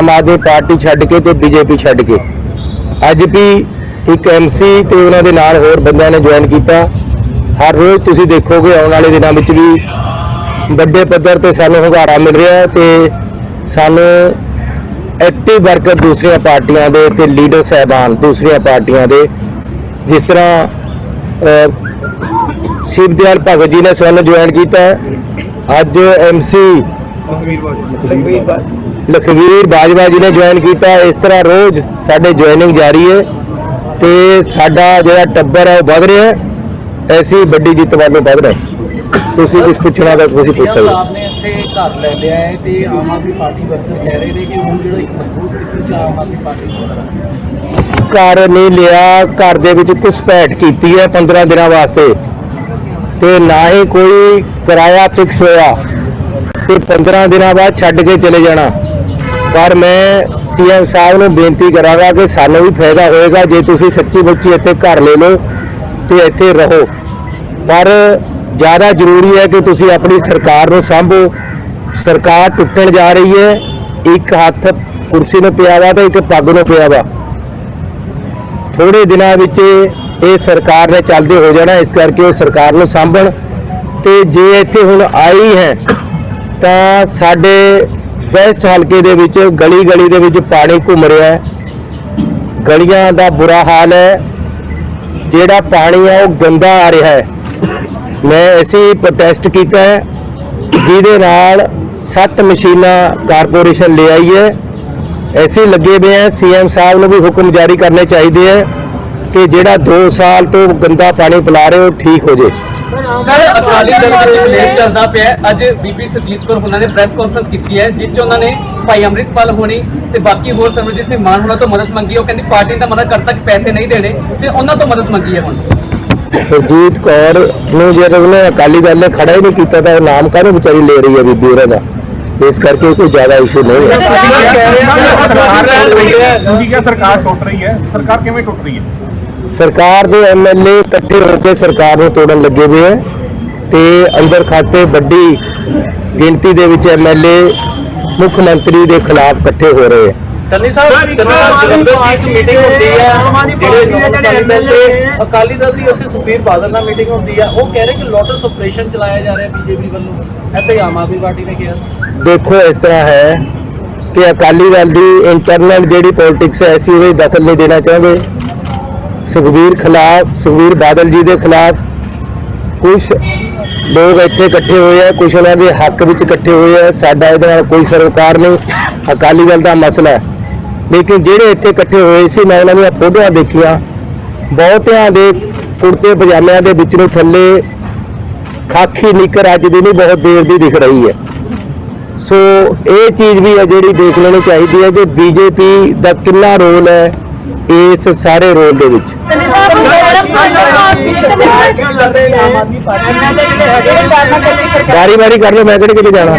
Aam Aadmi party ਛੱਡ ਕੇ ਤੇ BJP ਛੱਡ ਕੇ। ਅੱਜ ਵੀ ਇੱਕ ਐਮਸੀ ਤੇ ਉਹਨਾਂ ਦੇ ਨਾਲ ਹੋਰ ਬੰਦਿਆਂ ਨੇ ਜੁਆਇਨ ਕੀਤਾ। ਹਰ ਰੋਜ਼ ਤੁਸੀਂ ਦੇਖੋਗੇ ਆਉਣ ਵਾਲੇ ਦਿਨਾਂ ਵਿੱਚ ਵੀ ਵੱਡੇ ਪੱਧਰ ਤੇ ਸਾਨੂੰ ਹੁੰਗਾਰਾ ਮਿਲ ਰਿਹਾ ਹੈ ਤੇ ਸਾਨੂੰ ਐਕਟਿਵ ਵਰਕਰ ਦੂਸਰੀਆਂ ਪਾਰਟੀਆਂ ਦੇ ਤੇ ਲੀਡਰ ਸਹਿਬਾਨ ਦੂਸਰੀਆਂ ਪਾਰਟੀਆਂ ਦੇ ਜਿਸ ਤਰ੍ਹਾਂ ਅਹ, ਸ਼ਿਵ ਦਿਆਲ ਭਗਤ ਜੀ ਨੇ ਸਾਨੂੰ ਜੁਆਇਨ ਕੀਤਾ। ਅੱਜ ਐਮਸੀ ਲਖਵੀਰ ਬਾਜਵਾ ਜੀ ਨੇ ਜੁਆਇਨ ਕੀਤਾ। ਇਸ ਤਰ੍ਹਾਂ ਰੋਜ਼ ਸਾਡੇ ਜੁਆਇਨਿੰਗ ਜਾਰੀ ਹੈ ਤੇ ਸਾਡਾ ਜਿਹੜਾ ਟੱਬਰ ਹੈ ਉਹ ਵਧ ਰਿਹਾ ਹੈ ਐਸੀ ਵੱਡੀ ਜਿੱਤ ਵੱਲੋਂ ਵਧ ਰਿਹਾ। ਤੁਸੀਂ ਕੁਝ ਪੁੱਛਣਾ ਤਾਂ ਤੁਸੀਂ ਪੁੱਛ ਸਕਦੇ ਹੋ। ਆਪ ਨੇ ਇੱਥੇ ਘਰ ਲੈ ਲਿਆ ਹੈ ਤੇ ਆਮ ਆਦਮੀ ਪਾਰਟੀ ਵਰਕਰ ਕਹਿ ਰਹੇ ਨੇ ਕਿ ਹੁਣ ਜਿਹੜਾ ਇੱਕ ਮਜ਼ਬੂਤ ਸਥਿਤੀ ਚ ਆਮ ਆਦਮੀ ਪਾਰਟੀ ਨੂੰ ਘਰ ਨਹੀਂ ਲਿਆ ਘਰ ਦੇ ਵਿੱਚ ਘੁਸਪੈਠ ਕੀਤੀ ਹੈ 15 ਦਿਨਾਂ ਵਾਸਤੇ ਤੇ ਨਾ ਹੀ ਕੋਈ ਕਿਰਾਇਆ ਫਿਕਸ ਹੋਇਆ ਤੇ 15 ਦਿਨਾਂ ਬਾਅਦ ਛੱਡ ਕੇ ਚਲੇ ਜਾਣਾ ਪਰ ਮੈਂ ਸੀਐਮ ਸਾਹਿਬ ਨੂੰ ਬੇਨਤੀ ਕਰਾਂਗਾ ਕਿ ਸਾਨੂੰ ਵੀ ਫਾਇਦਾ ਹੋਏਗਾ ਜੇ ਤੁਸੀਂ ਸੱਚੀ ਮੁੱਚੀ ਇੱਥੇ ਘਰ ਲੈ ਲਓ ਤੇ ਇੱਥੇ ਰਹੋ। ਪਰ ਜ਼ਿਆਦਾ ਜ਼ਰੂਰੀ ਹੈ ਕਿ ਤੁਸੀਂ ਆਪਣੀ ਸਰਕਾਰ ਨੂੰ ਸਾਂਭੋ। ਸਰਕਾਰ ਟੁੱਟਣ ਜਾ ਰਹੀ ਹੈ। ਇੱਕ ਹੱਥ ਕੁਰਸੀ ਨੂੰ ਪਿਆ ਵਾ ਤੇ ਇੱਕ ਪੱਗ ਨੂੰ ਪਿਆ ਵਾ। ਥੋੜੇ ਦਿਨਾਂ ਵਿੱਚ ਇਹ ਸਰਕਾਰ ਨੇ ਚੱਲਦੇ ਹੋ ਜਾਣਾ, ਇਸ ਕਰਕੇ ਉਹ ਸਰਕਾਰ ਨੂੰ ਸਾਂਭਣ। ਤੇ ਜੇ ਇੱਥੇ ਹੁਣ ਆਈ ਹੈ ਤਾਂ ਸਾਡੇ ਵੈਸਟ ਹਲਕੇ ਦੇ ਵਿੱਚ ਗਲੀ ਗਲੀ ਦੇ ਵਿੱਚ ਪਾਣੀ ਘੁੰਮ ਰਿਹਾ ਹੈ। ਗਲੀਆਂ ਦਾ ਬੁਰਾ ਹਾਲ ਹੈ। ਜਿਹੜਾ ਪਾਣੀ ਹੈ ਉਹ ਗੰਦਾ ਆ ਰਿਹਾ ਹੈ। ਮੈਂ ਅਸੀਂ ਪ੍ਰੋਟੈਸਟ ਕੀਤਾ ਹੈ, ਜਿਹਦੇ ਨਾਲ ਸੱਤ ਮਸ਼ੀਨਾਂ ਕਾਰਪੋਰੇਸ਼ਨ ਲੈ ਆਈ ਹੈ। ਐਸੇ ਲੱਗੇ ਹੋਏ ਹੈ ਸੀਐਮ ਸਾਹਿਬ ਨੂੰ ਵੀ ਹੁਕਮ ਜਾਰੀ ਕਰਨੇ ਚਾਹੀਦੇ ਹੈ। ਕਿ ਜਿਹੜਾ 2 ਸਾਲ ਤੋਂ ਗੰਦਾ ਪਾਣੀ ਪਿਲਾ ਰਹੇ ਉਹ ਠੀਕ ਹੋ ਜੇ। ਸਰ ਅਕਾਲੀ ਦਲ ਦਾ ਲੇਖ ਚੱਲਦਾ ਪਿਆ ਹੈ, ਅੱਜ ਬੀਬੀ ਸਰਜੀਤ ਕੌਰ ਉਹਨਾਂ ਨੇ ਪ੍ਰੈਸ ਕਾਨਫਰੰਸ ਕੀਤੀ ਹੈ ਜਿਸ 'ਚ ਉਹਨਾਂ ਨੇ ਭਾਈ ਅੰਮ੍ਰਿਤਪਾਲ ਹੋਣੀ ਤੇ ਬਾਕੀ ਹੋਰ ਸਰਵਜੀਤ ਸਿੰਘ ਮਾਨ ਹੋਣਾ ਤੋਂ ਮਦਦ ਮੰਗੀ ਉਹ ਕਹਿੰਦੀ ਪਾਰਟੀ ਦਾ ਮਦਦ ਕਰਤਾ ਕਿ ਪੈਸੇ ਨਹੀਂ ਦੇਣੇ ਤੇ ਉਹਨਾਂ ਤੋਂ ਮਦਦ ਮੰਗੀ ਹੈ ਹੁਣ। ਸੁਰਜੀਤ ਕੌਰ ਨੂੰ ਜੇ ਉਹਨੇ ਅਕਾਲੀ ਦਲ ਨੇ ਖੜਾ ਹੀ ਨਹੀਂ ਕੀਤਾ ਤਾਂ ਉਹ ਨਾਮ ਕਾਹਨੂੰ ਵਿਚਾਰੀ ਲੈ ਰਹੀ ਹੈ ਬੀਬੀ ਉਹਨਾਂ ਦਾ? ਇਸ ਕਰਕੇ ਕੋਈ ਜ਼ਿਆਦਾ ਇਸ਼ੂ ਨਹੀਂ ਹੈ। ਸਰਕਾਰ ਟੁੱਟ ਰਹੀ ਹੈ। ਸਰਕਾਰ ਕਿਵੇਂ ਟੁੱਟ ਰਹੀ ਹੈ? ਸਰਕਾਰ ਦੇ ਐਮਐਲਏ ਇਕੱਠੇ ਹੋ ਕੇ ਸਰਕਾਰ ਨੂੰ ਤੋੜਨ ਲੱਗੇ ਹੋਏ ਹੈ ਤੇ ਅੰਦਰ ਖਾਤੇ ਵੱਡੀ ਗਿਣਤੀ ਦੇ ਵਿੱਚ ਐਮਐਲਏ ਮੁੱਖ ਮੰਤਰੀ ਦੇ ਖਿਲਾਫ ਇਕੱਠੇ ਹੋ ਰਹੇ ਹੈ ਚੰਨੀ ਸਾਹਿਬ ਜਲੰਧਰ ਦੀ ਇੱਕ ਮੀਟਿੰਗ ਹੁੰਦੀ ਹੈ ਜਿਹੜੇ ਦੇ ਅਕਾਲੀ ਦਲ ਦੀ ਉੱਥੇ ਸੁਖਬੀਰ ਬਾਦਲ ਨਾਲ ਮੀਟਿੰਗ ਹੁੰਦੀ ਹੈ ਉਹ ਕਹਿ ਰਹੇ ਕਿ ਲੋਟਸ ਆਪਰੇਸ਼ਨ ਚਲਾਇਆ ਜਾ ਰਿਹਾ ਬੀਜੇਪੀ ਵੱਲੋਂ। ਇੱਥੇ ਆਮ ਆਦਮੀ ਪਾਰਟੀ ਨੇ ਕਿਹਾ। ਦੇਖੋ ਇਸ ਤਰ੍ਹਾਂ ਹੈ ਕਿ ਅਕਾਲੀ ਦਲ ਦੀ ਇੰਟਰਨਲ ਜਿਹੜੀ ਪੋਲਿਟਿਕਸ ਹੈ ਅਸੀਂ ਉਹਦੇ ਦਖਲ ਨਹੀਂ ਦੇਣਾ ਚਾਹੁੰਦੇ। ਸੁਖਬੀਰ ਖਿਲਾਫ, ਸੁਖਬੀਰ ਬਾਦਲ ਜੀ ਦੇ ਖਿਲਾਫ ਕੁਝ ਲੋਕ ਇੱਥੇ ਇਕੱਠੇ ਹੋਏ ਆ ਕੁਝ ਉਹਨਾਂ ਦੇ ਹੱਕ ਵਿੱਚ ਇਕੱਠੇ ਹੋਏ ਆ। ਸਾਡਾ ਇਹਦੇ ਨਾਲ ਕੋਈ ਸਰਕਾਰ ਨਹੀਂ। ਅਕਾਲੀ ਦਲ ਦਾ ਮਸਲਾ ਹੈ। ਲੇਕਿਨ ਜਿਹੜੇ ਇੱਥੇ ਇਕੱਠੇ ਹੋਏ ਸੀ, ਮੈਂ ਉਹਨਾਂ ਦੀਆਂ ਫੋਟੋਆਂ ਦੇਖੀਆਂ। ਬਹੁਤਿਆਂ ਦੇ ਕੁੜਤੇ ਪਜਾਮਿਆਂ ਦੇ ਵਿੱਚ ਨੂੰ ਥੱਲੇ ਖਾਕੀ ਨਿੱਕਰ ਅੱਜ ਦੀ ਨਹੀਂ, ਬਹੁਤ ਦੇਰ ਦੀ ਦਿਖ ਰਹੀ ਹੈ। ਸੋ ਇਹ ਚੀਜ਼ ਵੀ ਹੈ ਜਿਹੜੀ ਦੇਖ ਲੈਣੀ ਚਾਹੀਦੀ ਹੈ ਕਿ ਬੀਜੇਪੀ ਦਾ ਕਿੰਨਾ ਰੋਲ ਹੈ। ਇਸ ਸਾਰੇ ਰੋਲ ਦੇ ਵਿੱਚ। ਵਾਰੀ ਵਾਰੀ ਕਰ ਲਓ ਮੈਂ ਕਿਹੜੇ ਕਿਤੇ ਜਾਣਾ।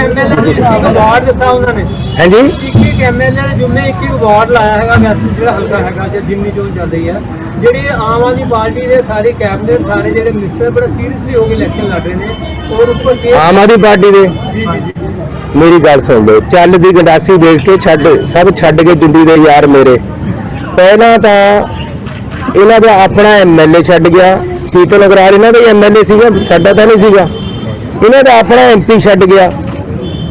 ਅਵਾਰਡ ਦਿੱਤਾ ਉਹਨਾਂ ਨੇ ਹਾਂਜੀ? ਇੱਕ ਐਮਐਲਏ ਨੇ ਜੁਮੇ ਇੱਕ ਅਵਾਰਡ ਲਾਇਆ ਹੈਗਾ ਵੈਸੇ ਜਿਹੜਾ ਹਲਕਾ ਹੈਗਾ ਜੇ ਜਿੰਨੀ ਚੋਣ ਚੱਲ ਰਹੀ ਹੈ ਜਿਹੜੀ ਆਮ ਆਦਮੀ ਪਾਰਟੀ ਦੇ ਸਾਰੇ ਕੈਬਨਿਟ ਸਾਰੇ ਜਿਹੜੇ ਮਿਨਿਸਟਰ ਬੜਾ ਸੀਰੀਅਸਲੀ ਹੋ ਕੇ ਇਲੈਕਸ਼ਨ ਲੜ ਰਹੇ ਨੇ। ਔਰ ਉੱਪਰ ਆਮ ਆਦਮੀ ਪਾਰਟੀ ਦੇ। ਜੀ ਜੀ ਮੇਰੀ ਗੱਲ ਸੁਣ ਲਓ ਚੱਲ ਦੀ ਗੰਡਾਸੀ ਦੇਖ ਕੇ ਛੱਡ ਸਭ ਛੱਡ ਕੇ ਜੁੰਡੀ ਦੇ ਯਾਰ ਮੇਰੇ। ਪਹਿਲਾਂ ਤਾਂ ਇਹਨਾਂ ਦਾ ਆਪਣਾ ਐਮਐਲਏ ਛੱਡ ਗਿਆ, ਸੀਤਲ ਅਗਰਾਰ ਇਹਨਾਂ ਦਾ ਹੀ ਐਮਐਲਏ ਸੀਗਾ, ਸਾਡਾ ਤਾਂ ਨਹੀਂ ਸੀਗਾ। ਇਹਨਾਂ ਦਾ ਆਪਣਾ ਐਮਪੀ ਛੱਡ ਗਿਆ।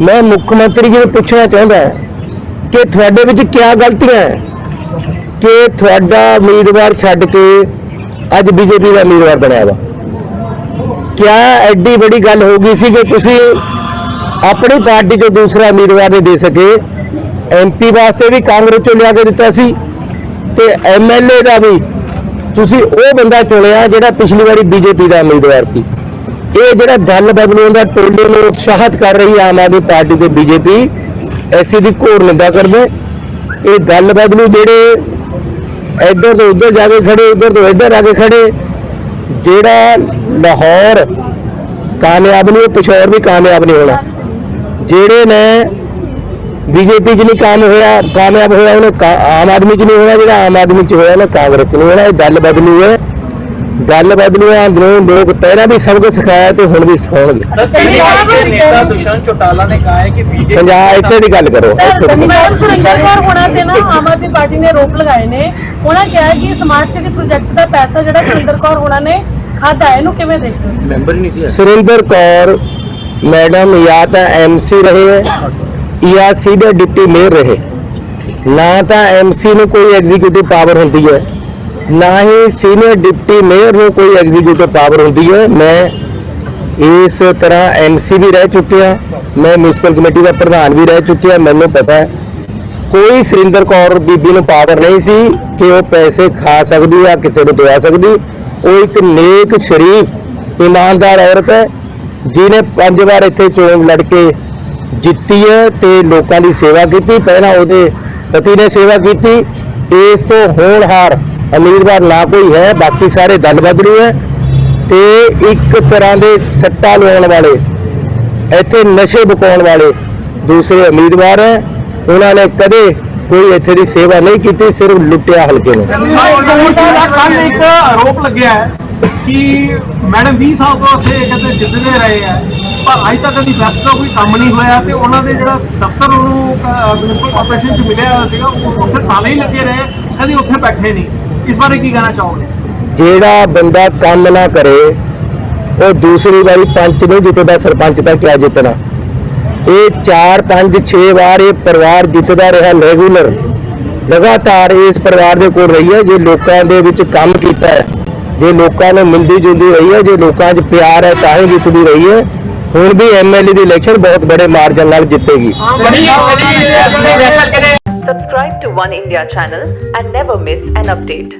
ਮੈਂ ਮੁੱਖ ਮੰਤਰੀ ਜੀ ਨੂੰ ਪੁੱਛਣਾ ਚਾਹੁੰਦਾ ਕਿ ਤੁਹਾਡੇ ਵਿੱਚ ਕੀ ਗਲਤੀਆਂ ਹੈ? ਕਿ ਤੁਹਾਡਾ ਉਮੀਦਵਾਰ ਛੱਡ ਕੇ ਅੱਜ ਬੀਜੇਪੀ ਦਾ ਉਮੀਦਵਾਰ ਬਣਿਆ ਵਾ? ਕਿਆ ਐਡੀ ਬੜੀ ਗੱਲ ਹੋ ਗਈ ਸੀ ਕਿ ਤੁਸੀਂ ਆਪਣੀ ਪਾਰਟੀ ਚੋਂ ਦੂਸਰਾ ਉਮੀਦਵਾਰ ਨਹੀਂ ਦੇ ਸਕੇ? ਐਮਪੀ ਵਾਸਤੇ ਵੀ ਕਾਂਗਰਸ ਚੋਂ ਲਿਆ ਕੇ ਦਿੱਤਾ ਸੀ। ਤੇ ਐਮਐਲਏ ਦਾ ਵੀ ਤੁਸੀਂ ਉਹ ਬੰਦਾ ਚੁਣਿਆ ਜਿਹੜਾ ਪਿਛਲੀ ਵਾਰੀ ਬੀਜੇਪੀ ਦਾ ਉਮੀਦਵਾਰ ਸੀ। ਇਹ ਜਿਹੜਾ ਦਲ ਬਦਲੂਆਂ ਦਾ ਟੋਲੇ ਨੂੰ ਉਤਸ਼ਾਹਿਤ ਕਰ ਰਹੀ ਆਮ ਆਦਮੀ ਪਾਰਟੀ ਤੇ ਬੀਜੇਪੀ ਐਸੀ ਦੀ ਘੋਰ ਨਿੰਦਾ ਕਰਦੇ। ਇਹ ਦਲ ਬਦਲੂ ਜਿਹੜੇ ਇੱਧਰ ਤੋਂ ਉੱਧਰ ਜਾ ਕੇ ਖੜੇ, ਉੱਧਰ ਤੋਂ ਇੱਧਰ ਆ ਕੇ ਖੜੇ, ਜਿਹੜਾ ਲਾਹੌਰ ਕਾਮਯਾਬ ਨਹੀਂ, ਉਹ ਪਿਸ਼ੌਰ ਵੀ ਕਾਮਯਾਬ ਨਹੀਂ ਹੋਣਾ। ਜਿਹੜੇ ਨੇ ਬੀਜੇਪੀ 'ਚ ਨਹੀਂ ਕੰਮ ਹੋਇਆ ਕਾਮਯਾਬ ਹੋਇਆ ਉਹਨੇ ਆਮ ਆਦਮੀ 'ਚ ਨਹੀਂ ਹੋਇਆ ਜਿਹੜਾ ਆਮ ਆਦਮੀ 'ਚ ਹੋਇਆ ਉਹਨੇ ਕਾਂਗਰਸ 'ਚ ਨਹੀਂ ਹੋਣਾ ਇਹ ਗੱਲ ਬਦਲੂ ਹੈ। ਗੱਲ ਬਦਲੂਆਂ ਅੰਦਰੋਂ ਲੋਕ ਪਹਿਲਾਂ ਵੀ ਸਭ ਕੁਝ ਸਿਖਾਇਆ ਤੇ ਹੁਣ ਵੀ ਸਿਖਾਉਣਗੇ। ਪੰਜਾਬ ਦੇ ਨੇਤਾ ਦੁਸ਼ਯੰਤ ਚੌਟਾਲਾ ਨੇ ਕਹਾ ਹੈ ਕਿ ਬੀਜੇਪੀ ਪੰਜਾਬ ਇੱਥੇ ਦੀ ਗੱਲ ਕਰੋ ਸੁਰਿੰਦਰ ਕੌਰ। ਹੋਣਾ ਤੇ ਨਾ ਆਮ ਆਦਮੀ ਪਾਰਟੀ ਨੇ ਰੋਪ ਲਗਾਏ ਨੇ। ਉਹਨਾਂ ਕਿਹਾ ਹੈ ਕਿ ਸਮਾਰਟ ਸਿਟੀ ਪ੍ਰੋਜੈਕਟ ਦਾ ਪੈਸਾ ਜਿਹੜਾ ਸੁਰਿੰਦਰ ਕੌਰ ਹੋਣਾ ਨੇ ਖਾਦਾ ਹੈ ਇਹਨੂੰ ਕਿਵੇਂ ਦੇਖਦੇ ਹੋ? ਮੈਂਬਰ ਹੀ ਨਹੀਂ ਸੀ ਸੁਰਿੰਦਰ ਕੌਰ ਮੈਡਮ ਜਾਂ ਤਾਂ ਐਮਸੀ ਰਹੇ ਹੈ। ਜਾਂ ਸੀਨੀਅਰ ਡਿਪਟੀ ਮੇਅਰ ਰਹੇ। ਨਾ ਤਾਂ ਐਮਸੀ ਨੂੰ ਕੋਈ ਐਗਜ਼ੀਕਿਊਟਿਵ ਪਾਵਰ ਹੁੰਦੀ ਹੈ, ਨਾ ਹੀ ਸੀਨੀਅਰ ਡਿਪਟੀ ਮੇਅਰ ਨੂੰ ਕੋਈ ਐਗਜ਼ੀਕਿਊਟਿਵ ਪਾਵਰ ਹੁੰਦੀ ਹੈ। ਮੈਂ ਇਸ ਤਰ੍ਹਾਂ ਐਮਸੀ ਵੀ ਰਹਿ ਚੁੱਕਿਆ, ਮੈਂ ਮਿਊਨਿਸਪਲ ਕਮੇਟੀ ਦਾ ਪ੍ਰਧਾਨ ਵੀ ਰਹਿ ਚੁੱਕਿਆ, ਮੈਨੂੰ ਪਤਾ ਹੈ। ਕੋਈ ਸੁਰਿੰਦਰ ਕੌਰ ਬੀਬੀ ਨੂੰ ਪਾਵਰ ਨਹੀਂ ਸੀ ਕਿ ਉਹ ਪੈਸੇ ਖਾ ਸਕਦੀ ਆ ਕਿਸੇ ਨੂੰ ਦਵਾ ਸਕਦੀ। ਉਹ ਇੱਕ ਨੇਕ ਸ਼ਰੀਫ, ਇਮਾਨਦਾਰ ਔਰਤ ਹੈ, ਜਿਹਨੇ ਪੰਜ ਵਾਰ ਇੱਥੇ ਚੋਣ ਲੜ ਕੇ ਜਿੱਤੀ ਹੈ ਤੇ ਲੋਕਾਂ ਦੀ ਸੇਵਾ ਕੀਤੀ। ਪਹਿਲਾਂ ਉਹਦੇ ਪਤੀ ਨੇ ਸੇਵਾ ਕੀਤੀ। ਇਸ ਤੋਂ ਹੋਣਹਾਰ ਉਮੀਦਵਾਰ ਨਾ ਕੋਈ ਹੈ, ਬਾਕੀ ਸਾਰੇ ਦਲ ਬਦਲੂ ਹੈ। ਤੇ ਇੱਕ ਤਰ੍ਹਾਂ ਦੇ ਸੱਟਾ ਲਵਾਉਣ ਵਾਲੇ, ਇੱਥੇ ਨਸ਼ੇ ਬਕਾਉਣ ਵਾਲੇ ਦੂਸਰੇ ਉਮੀਦਵਾਰ ਹੈ। ਉਹਨਾਂ ਨੇ ਕਦੇ ਕੋਈ ਇੱਥੇ ਦੀ ਸੇਵਾ ਨਹੀਂ ਕੀਤੀ, ਸਿਰਫ ਲੁੱਟਿਆ ਹਲਕੇ ਨੂੰ। ਕੱਲ ਇੱਕ ਆਰੋਪ ਲੱਗਿਆ ਹੈ ਕਿ ਮੈਡਮ 20 ਸਾਲ ਤੋਂ ਉੱਥੇ ਕਹਿੰਦੇ ਜਿੱਤਦੇ ਰਹੇ ਆ ਪਰ ਅਜੇ ਤੱਕ ਕਦੀ ਬੈਸਟ ਦਾ ਕੋਈ ਕੰਮ ਨਹੀਂ ਹੋਇਆ ਤੇ ਉਹਨਾਂ ਦੇ ਜਿਹੜਾ ਦਫ਼ਤਰ ਉਹਨੂੰ ਮਿਊਨਿਸਪਲ ਕਾਰਪੋਰੇਸ਼ਨ ਚ ਮਿਲਿਆ ਸੀਗਾ, ਉਹ ਉੱਥੇ ਤਾਲੇ ਹੀ ਲੱਗੇ ਰਹੇ, ਕਦੀ ਉੱਥੇ ਬੈਠੇ ਨਹੀਂ। ਇਸ ਬਾਰੇ ਕੀ ਕਹਿਣਾ ਚਾਹੋਗੇ? ਜਿਹੜਾ ਬੰਦਾ ਕੰਮ ਨਾ ਕਰੇ, ਉਹ ਦੂਸਰੀ ਵਾਰੀ ਪੰਚ ਨਹੀਂ ਜਿੱਤਦਾ, ਸਰਪੰਚ ਤਾਂ ਕਿਆ ਜਿੱਤਣਾ? ਇਹ 4 5 6 ਵਾਰ ਇਹ ਪਰਿਵਾਰ ਜਿੱਤਦਾ ਰਿਹਾ ਰੈਗੂਲਰ ਲਗਾਤਾਰ ਇਸ ਪਰਿਵਾਰ ਦੇ ਕੋਲ ਰਹੀ ਹੈ, ਜੇ ਲੋਕਾਂ ਦੇ ਵਿੱਚ ਕੰਮ ਕੀਤਾ ਹੈ, ਜੇ ਲੋਕਾਂ ਨੂੰ ਮਿਲਦੀ ਜੁਲਦੀ ਰਹੀ ਹੈ, ਜੇ ਲੋਕਾਂ 'ਚ ਪਿਆਰ ਹੈ, ਤਾਂ ਹੀ ਜਿੱਤਦੀ ਰਹੀ ਹੈ। ਹੁਣ ਵੀ ਐਮਐਲਏ ਦੀ ਇਲੈਕਸ਼ਨ ਬਹੁਤ ਬੜੇ ਮਾਰਜਨ ਨਾਲ ਜਿੱਤੇਗੀ Subscribe to One India channel and never miss an update.